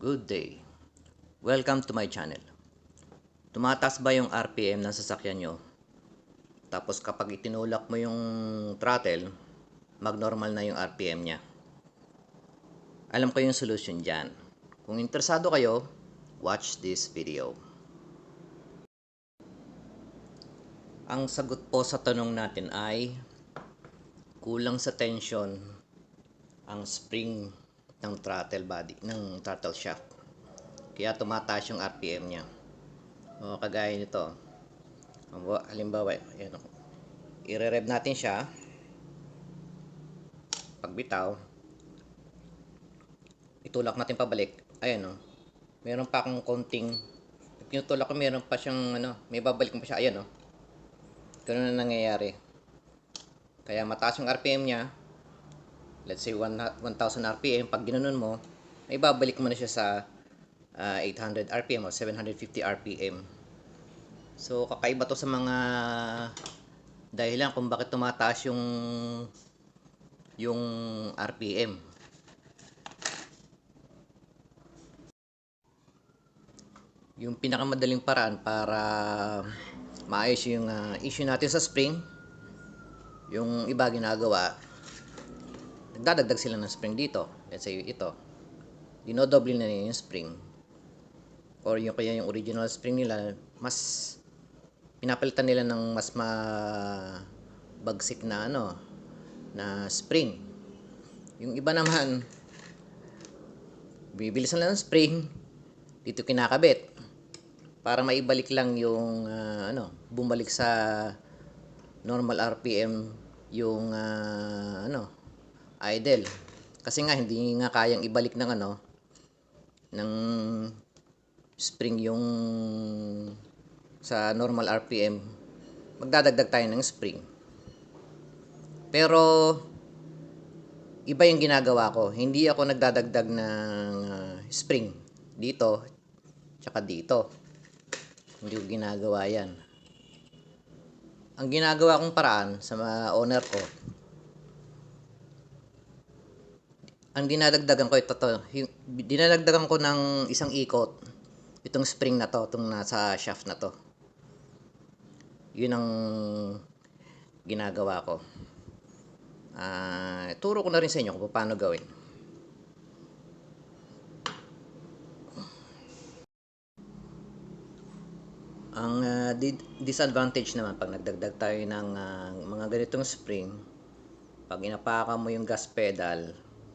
Good day. Welcome to my channel. Tumataas ba yung RPM ng sasakyan nyo? Tapos kapag itinulak mo yung throttle, mag-normal na yung RPM niya. Alam ko yung solution dyan. Kung interesado kayo, watch this video. Ang sagot po sa tanong natin ay kulang sa tension ang spring ng throttle body, ng throttle shaft. Kaya tumataas yung RPM niya. O, kagaya nito. Halimbawa- ayan o. I-rev natin siya. Pagbitaw, itulak natin pabalik. Ayan o. Meron pa akong konting, pag tinutulak ko, meron pa siyang, ano, may babalik pa siya. Ayan o. Ganun na nangyayari. Kaya mataas yung RPM niya, let's say 1 1,000 RPM, pag ginanon mo, may babalik mo na siya sa ah, 800 RPM o 750 RPM. So, kakaiba to sa mga dahilan kung bakit tumataas yung yung RPM. Yung pinakamadaling paraan para maayos yung ah, issue natin sa spring, yung iba ginagawa, nagdadagdag sila ng spring dito. Let's say ito. Dinodoble na nila yung spring. Or yung kaya yung original spring nila, mas pinapalitan nila ng mas mabagsik na ano, na spring. Yung iba naman, bibilisan lang ng spring, dito kinakabit. Para maibalik lang yung, ah, ano, bumalik sa normal RPM yung ah, ano idle kasi nga hindi nga kayang ibalik ng ano ng spring yung sa normal RPM magdadagdag tayo ng spring. Pero iba yung ginagawa ko. Hindi ako nagdadagdag ng ah, spring. Dito tsaka dito. Hindi ko ginagawa yan. Ang ginagawa kong paraan sa owner ko, ang dinadagdagan ko ito to, yung, dinadagdagan ko ng isang ikot itong spring na to, itong nasa shaft na to. Yun ang ginagawa ko. Ah, turo ko na rin sa inyo kung paano gawin. Ang di- disadvantage naman pag nagdagdag tayo ng ah, mga ganitong spring, pag inapakan mo yung gas pedal,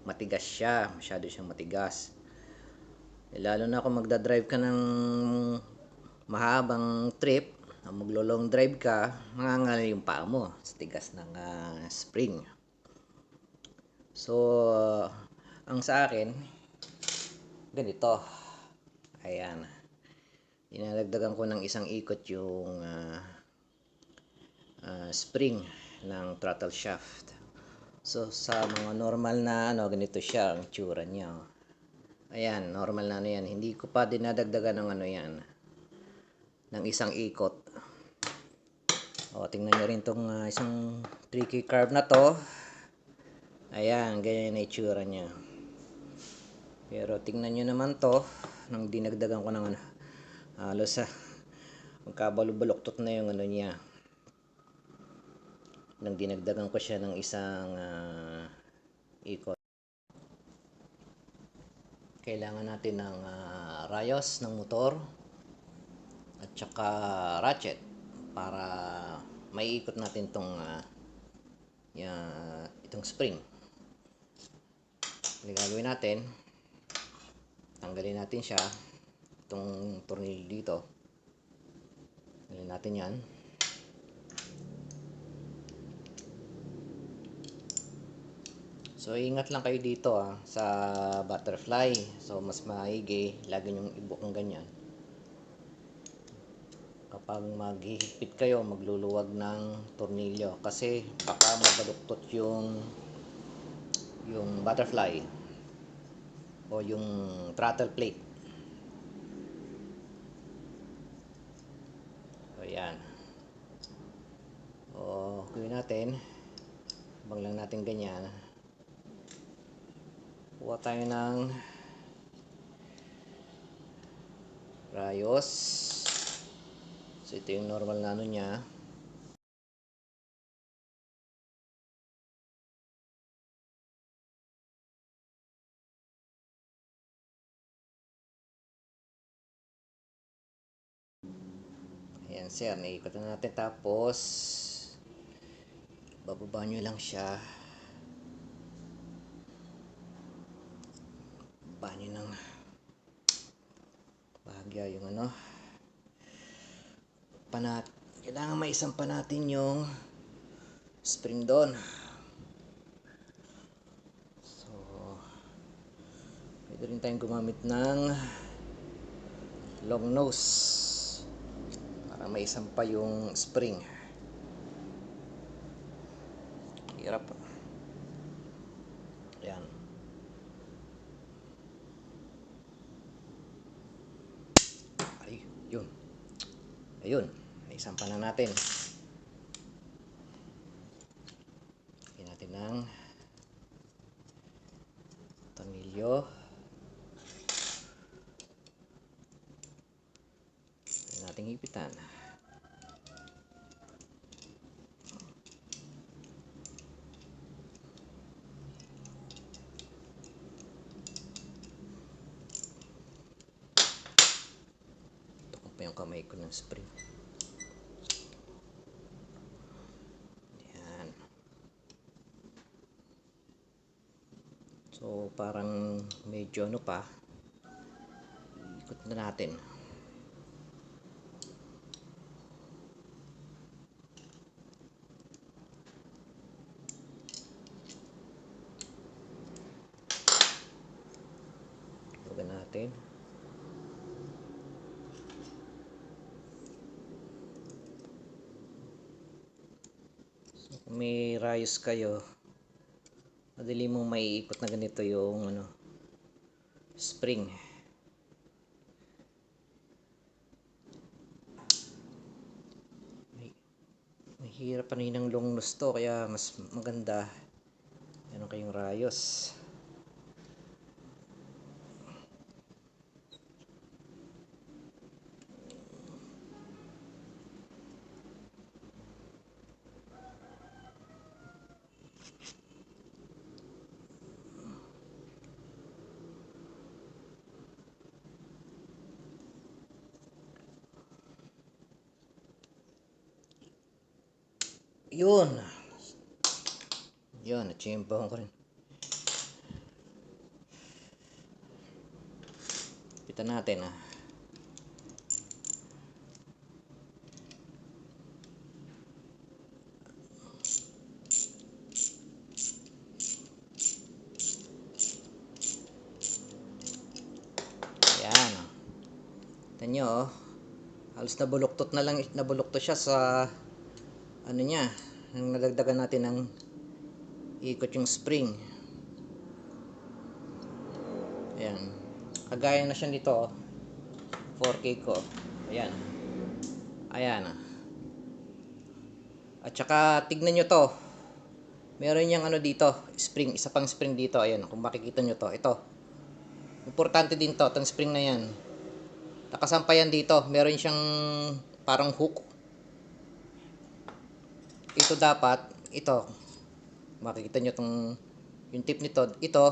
matigas siya, masyado siyang matigas. Eh, lalo na kung magdadrive ka ng mahabang trip, maglo-long drive ka, mangangalay yung paa mo sa tigas ng ah, spring. So, ang sa akin, ganito. Ayan dinadagdagan ko ng isang ikot yung ah, ah, spring ng throttle shaft. So sa mga normal na ano, ganito siya ang tsura niya. Ayan, normal na ano yan. Hindi ko pa dinadagdagan ng ano yan. Ng isang ikot. O, tingnan nyo rin tong ah, isang tricky curve na to. Ayan, ganyan na itsura niya. Pero tingnan nyo naman to, nang dinagdagan ko ng ano, halos sa magkabalok-baloktot na yung ano niya nang dinagdagan ko siya ng isang ah, ikot. Kailangan natin ng ah, rayos ng motor at saka ratchet para maiikot natin tong ah, ya- itong spring. Ang natin tanggalin natin siya itong tornilyo dito. Tanggalin natin yan so ingat lang kayo dito ah, sa butterfly so mas maigi lagi nyong ibukong ganyan kapag maghihigpit kayo magluluwag ng tornilyo kasi baka mabaluktot yung yung butterfly o yung throttle plate So, yan. O, gawin natin. Bang lang natin ganyan. Kuha tayo ng rayos. So, ito yung normal na ano niya. Ayan sir, naikot na natin tapos bababa nyo lang siya. Bababa nyo ng bahagya yung ano. Panat, kailangan maisampa natin yung spring doon. So, pwede rin tayong gumamit ng long nose para maisampa yung spring. Hirap. Ayan. Ay, yun. Ayun. Naisampa na natin. Lagyan natin ng tornilyo. Lagyan natin hipitan. Tukong pa yung kamay ko ng spring. Yan. So, parang medyo ano pa. Ikot na natin. Huwag natin. So, may rayos kayo, madali mong maiikot na ganito yung ano, spring. Mahirap pa rin ng long nose to, kaya mas maganda. Meron kayong rayos. Yun. Yun, nachimbahan ko rin. Pitan natin ah. Ayan. Tignan nyo oh. Halos nabuluktot na lang, nabuluktot siya sa ano niya, nang nadagdagan natin ng ikot yung spring. Ayan. Kagaya na siya nito, oh. 4K ko. Ayan. Ayan. ah. At saka, tignan nyo to. Meron niyang ano dito, spring, isa pang spring dito. Ayan, kung makikita nyo to. Ito. Importante din to, itong spring na yan. Nakasampayan dito. Meron siyang parang hook ito dapat, ito, makikita nyo itong, yung tip nito, ito,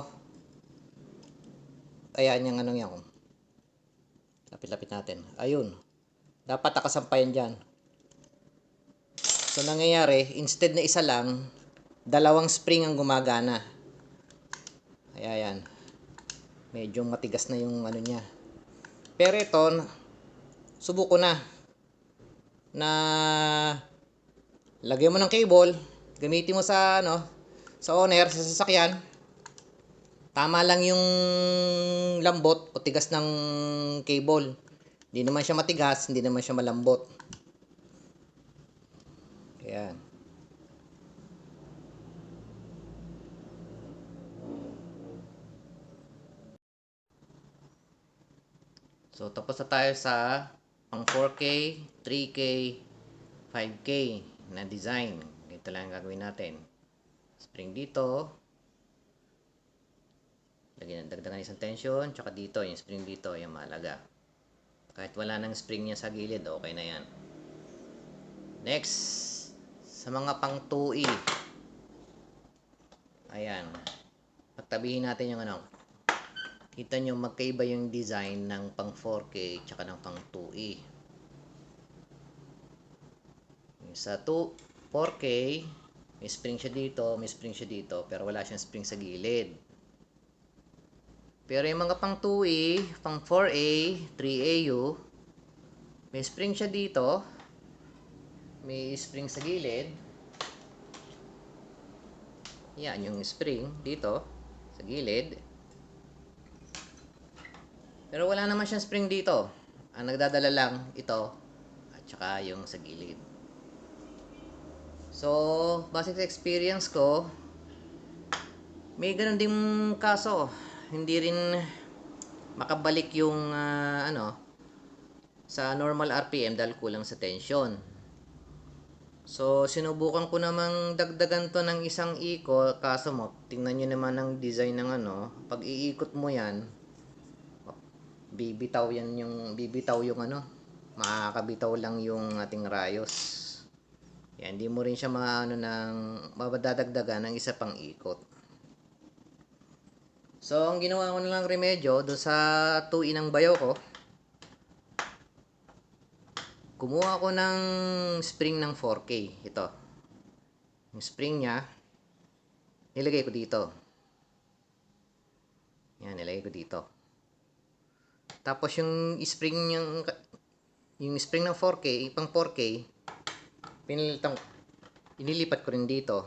ayan yung anong yan, lapit-lapit natin, ayun, dapat nakasampayan dyan. So, nangyayari, instead na isa lang, dalawang spring ang gumagana. Ayan, yan. Medyo matigas na yung ano niya. Pero ito, subuko na, na lagyan mo ng cable, gamitin mo sa ano, sa owner, sa sasakyan. Tama lang yung lambot o tigas ng cable. Hindi naman siya matigas, hindi naman siya malambot. Ayan. So, tapos na tayo sa pang 4K, 3K, 5K na design. Ito lang ang gagawin natin. Spring dito. Lagyan, dagdagan isang tension. Tsaka dito, yung spring dito, yung mahalaga. Kahit wala nang spring niya sa gilid, okay na yan. Next, sa mga pang 2E. Ayan. Pagtabihin natin yung ano. Kita nyo magkaiba yung design ng pang 4K tsaka ng pang 2E. Yung Sa 2, 4K, may spring siya dito, may spring siya dito, pero wala siyang spring sa gilid. Pero yung mga pang 2A, pang 4A, 3AU, may spring siya dito, may spring sa gilid. Yan yung spring dito sa gilid. Pero wala naman siyang spring dito. Ang nagdadala lang ito at saka yung sa gilid. So, base sa experience ko, may ganun ding kaso. Hindi rin makabalik yung ah, ano sa normal RPM dahil kulang sa tension. So, sinubukan ko namang dagdagan to ng isang ikot. Kaso mo, tingnan nyo naman ang design ng ano. Pag iikot mo yan, bibitaw yan yung, bibitaw yung ano. Makakabitaw lang yung ating rayos. Yan, hindi mo rin siya maano ng, mabadadagdagan ng isa pang ikot. So, ang ginawa ko na lang remedyo, doon sa tuin ng bayaw ko, kumuha ako ng spring ng 4K. Ito. Yung spring niya, nilagay ko dito. Yan, nilagay ko dito. Tapos yung spring yung yung spring ng 4K, pang 4K, pinalitan inilipat ko rin dito.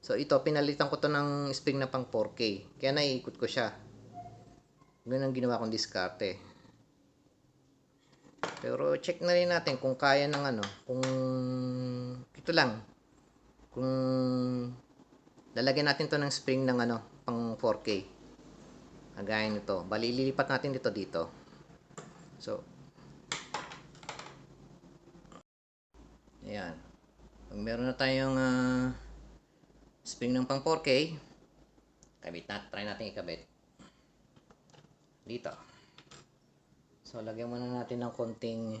So ito, pinalitan ko to ng spring na pang 4K. Kaya naiikot ko siya. Ganun ang ginawa kong diskarte. Pero check na rin natin kung kaya ng ano, kung ito lang. Kung lalagyan natin to ng spring ng ano, pang 4K. Kagaya nito. Bali, lilipat natin dito dito. So, ayan. Pag meron na tayong ah, spring ng pang 4K, kabit natin, try natin ikabit. Dito. So, lagyan muna natin ng konting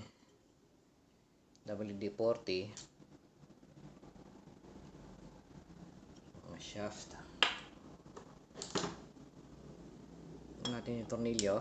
WD-40 mga shaft natin yung tornilyo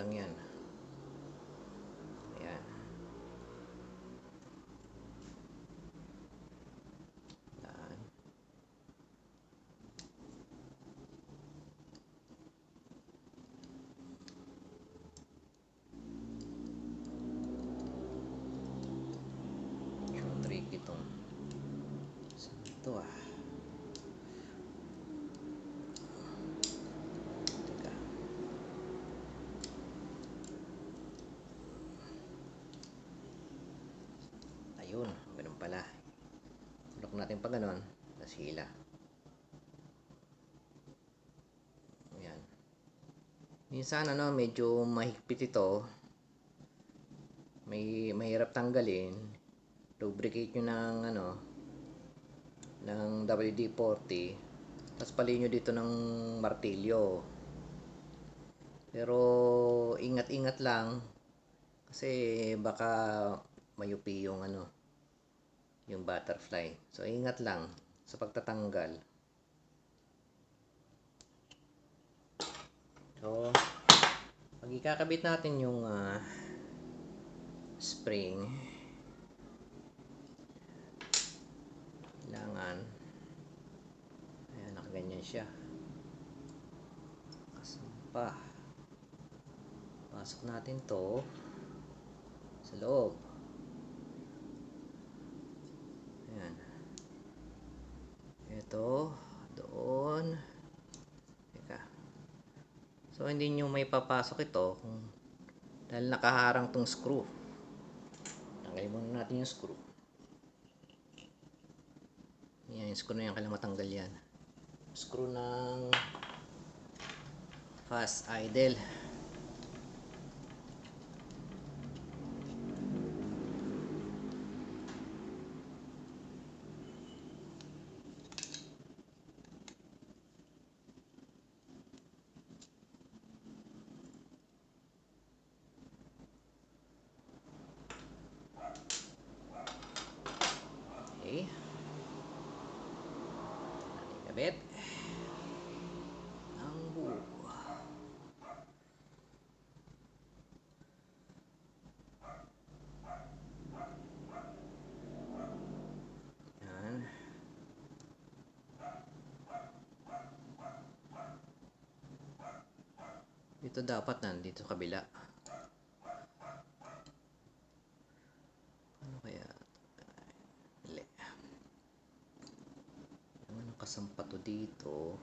lang yan. Ayan. Ayan. So, tricky itong Saan ito ah? Natin pa ganun. Tapos hila. Ayan. Minsan ano, medyo mahigpit ito. May mahirap tanggalin. Lubricate nyo ng ano, ng WD-40 tapos palihin nyo dito ng martilyo pero ingat-ingat lang kasi baka mayupi yung ano yung butterfly. So ingat lang sa pagtatanggal. So pag ikakabit natin yung ah, spring. Kailangan ayan nakaganyan siya. Kasampa pasok natin to sa loob dito, doon. Teka. So, hindi nyo may papasok ito kung, dahil nakaharang tong screw. Tanggalin muna natin yung screw. Yan, yung screw na yan. Kailangan matanggal yan. Screw ng fast idle. Dito dapat nandito kabila. Ano kaya? Mali. Ano nakasampa to dito?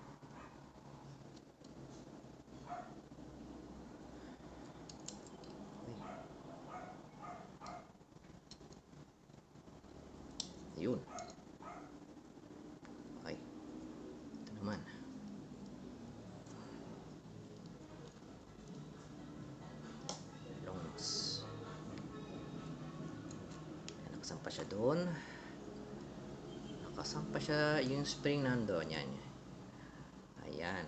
Doon. Nakasampa siya yung spring nandoon. Yan. Ayan.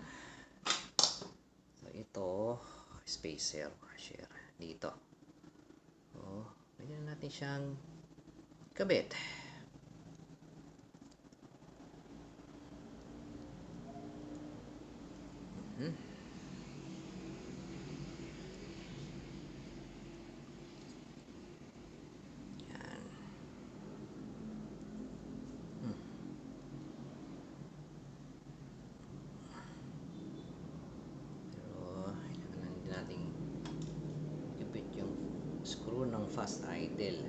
So, ito, spacer washer. Dito. Oh, na natin siyang kabit. Mhm. Yan. Hmm. Pero, kailangan din nating ipit yung screw ng fast idle.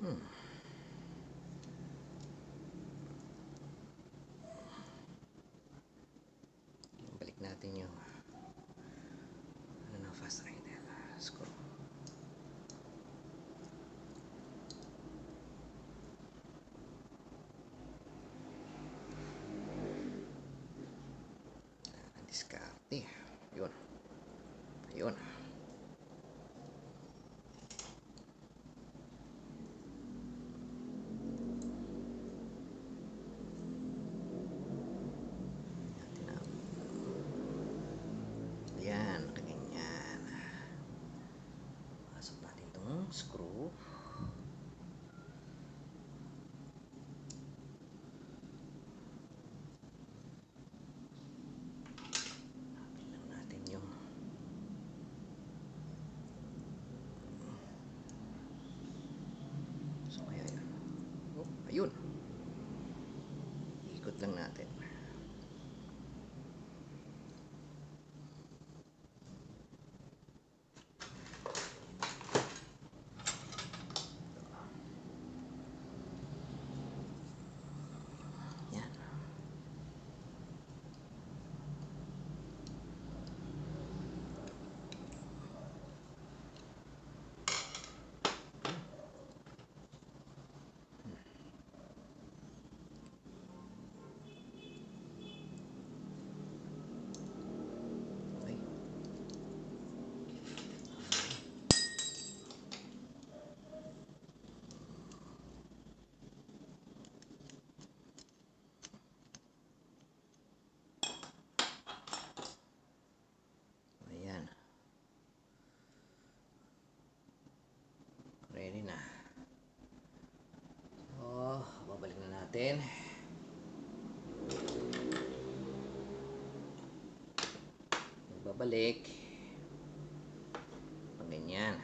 Hmm. Balik natin yung ano ng fast idle screw. Ang diskarte. Yun. Ayun. Natin na. Ayan, ganyan. Pasok natin itong screw. Hanapin lang natin yung So, kaya yun. Oh, ayun. Ikot lang natin. Yan. Okay. Ayan. Ready na. So, babalik na natin. Babalik. Pag ganyan.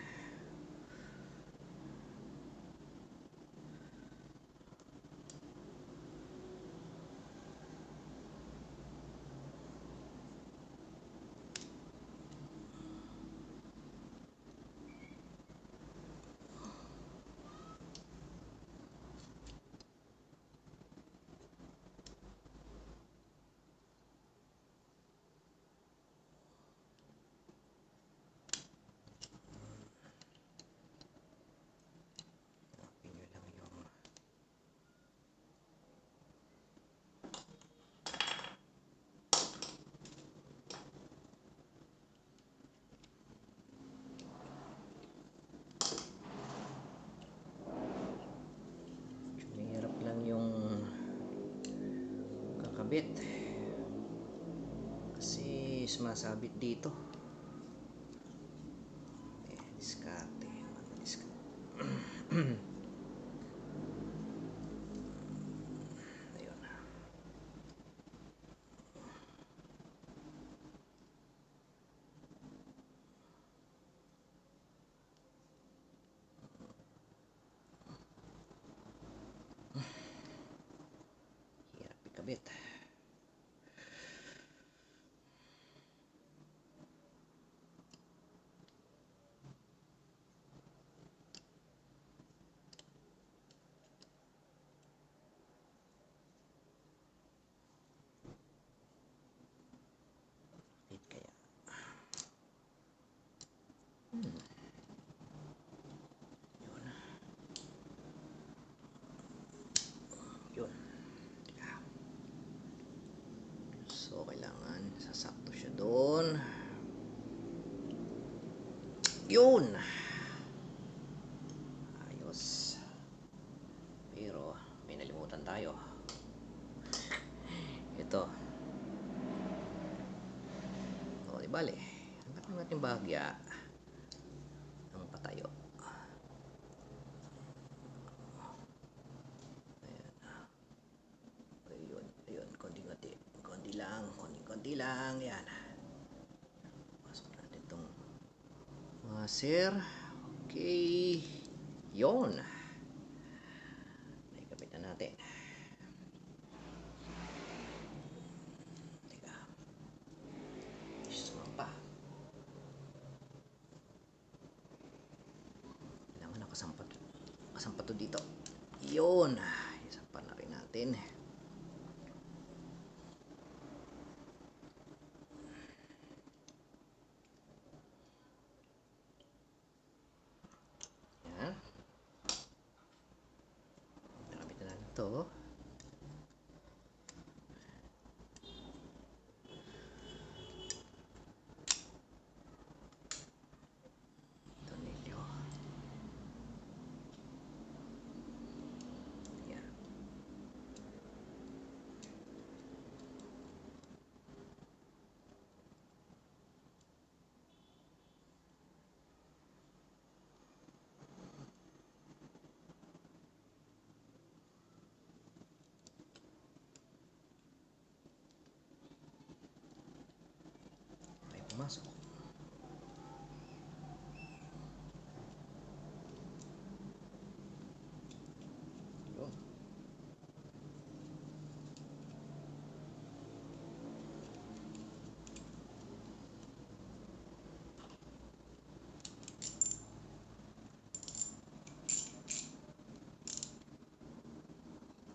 Ikabit. Kasi sumasabit dito. Eh, diskarte. Ano diskarte? Ayun. Hirap ikabit. Bakit kaya? Hmm. Yun. Yun. Teka. So, kailangan sasakto siya doon. Yun! Ayos. Pero, may nalimutan tayo. Ito. O, di bale. Hanggat natin bahagya ang patayo. Ayan. Ayun, ayun, konti-konti. Konti lang, konti-konti lang. Yan. Pasok natin itong washer. Okay. Yon. Naikabit na natin. Teka. Isma pa. Kailangan nakasampat. Nakasampat to dito. Yun. Isampan na rin natin. Yan. Nakabit na natin to. Tornilyo. Yan. Ay, pumasok. Yun.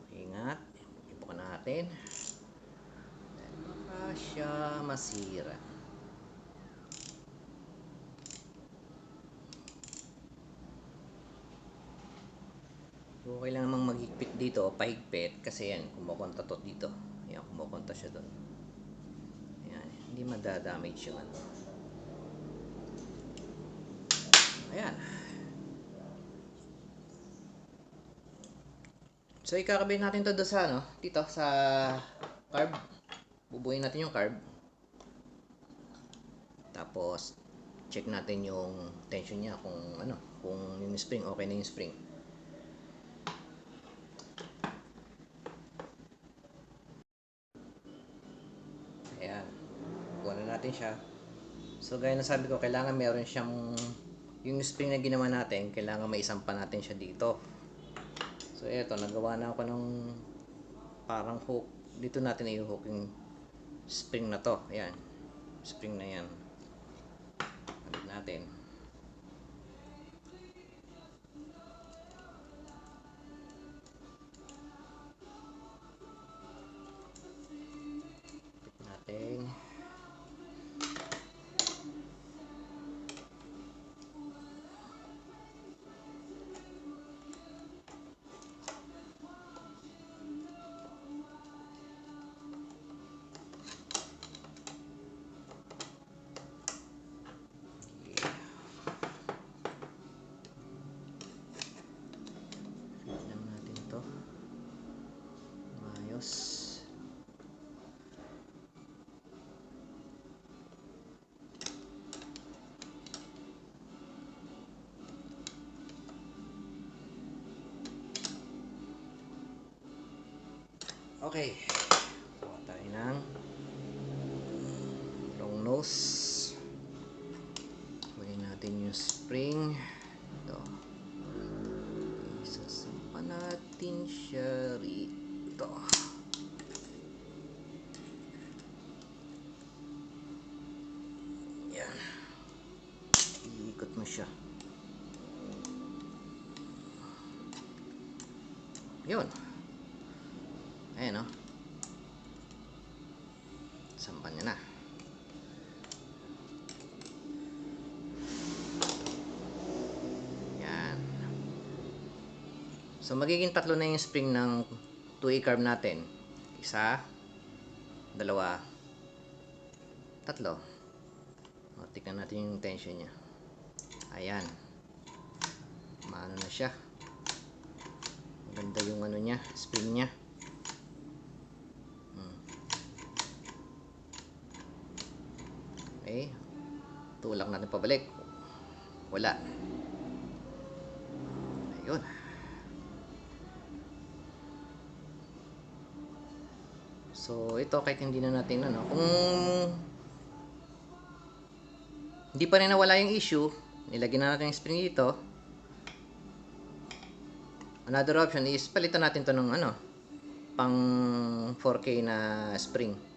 Ingat. Ibukan natin. Dahil baka siya masira. So, kailangan namang maghigpit dito, pahigpit, kasi yan, kumukonta to dito. Yan, kumukonta siya doon. Yan, hindi madadamage yung ano. Ayan. So, ikakabay natin to doon sa, ano, dito, sa carb. Bubuhin natin yung carb. Tapos, check natin yung tension niya kung ano, kung yung spring, okay na yung spring. Ayan. Kuha na natin siya. So, gaya na sabi ko, kailangan meron siyang yung spring na ginawa natin, kailangan may isampa natin siya dito. So, eto, nagawa na ako ng parang hook. Dito natin i-hook yung spring na to. Ayan. Spring na yan. Balik natin. Okay. Kuha tayo ng long nose. Kunin natin yung spring. Ito. Isasampa natin siya rito. Yan. Iikot mo siya. Yun. Ayan o. Sampan niya na. Yan. So, magiging tatlo na yung spring ng 2A carb natin. Isa, dalawa, tatlo. O, tignan natin yung tension niya. Ayan. Maano na siya. Maganda yung ano niya, spring niya. Hmm. Okay. Tulak natin pabalik. Wala. Ayun. So, ito kahit hindi na natin ano, kung hindi pa rin nawala yung issue, nilagyan na natin yung spring dito. Another option is palitan natin to ng ano, pang 4K na spring.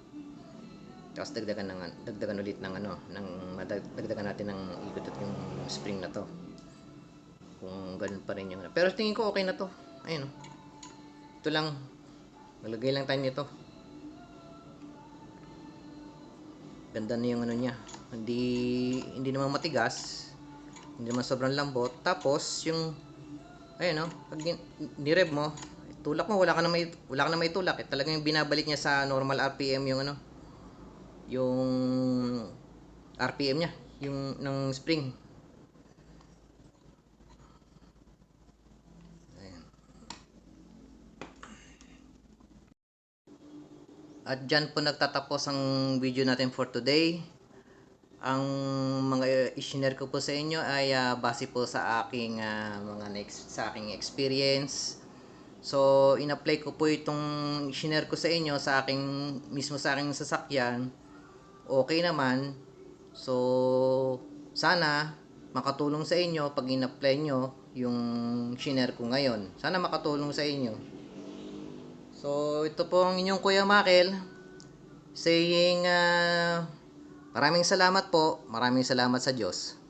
Tapos dagdagan ng dagdagan ulit ng ano, ng dagdagan natin ng ikot at yung spring na to. Kung ganun pa rin yung ano. Pero tingin ko okay na to. Ayun. oh. Ito lang. Nalagay lang tayo nito. Ganda na yung ano niya. Hindi hindi naman matigas. Hindi naman sobrang lambot. Tapos yung ayun no, pag ni- ni-rev mo, tulak mo wala ka na may wala ka na may tulak. Eh, talagang binabalik niya sa normal RPM yung ano yung RPM niya, yung ng spring. Ayan. At dyan po nagtatapos ang video natin for today. Ang mga i-share ko po sa inyo ay ah, base po sa aking ah, mga next sa aking experience. So, in-apply ko po itong share ko sa inyo sa aking mismo sa aking sasakyan. Okay naman. So, sana makatulong sa inyo pag in-apply nyo yung share ko ngayon. Sana makatulong sa inyo. So, ito po ang inyong Kuya Makel saying ah, maraming salamat po. Maraming salamat sa Diyos.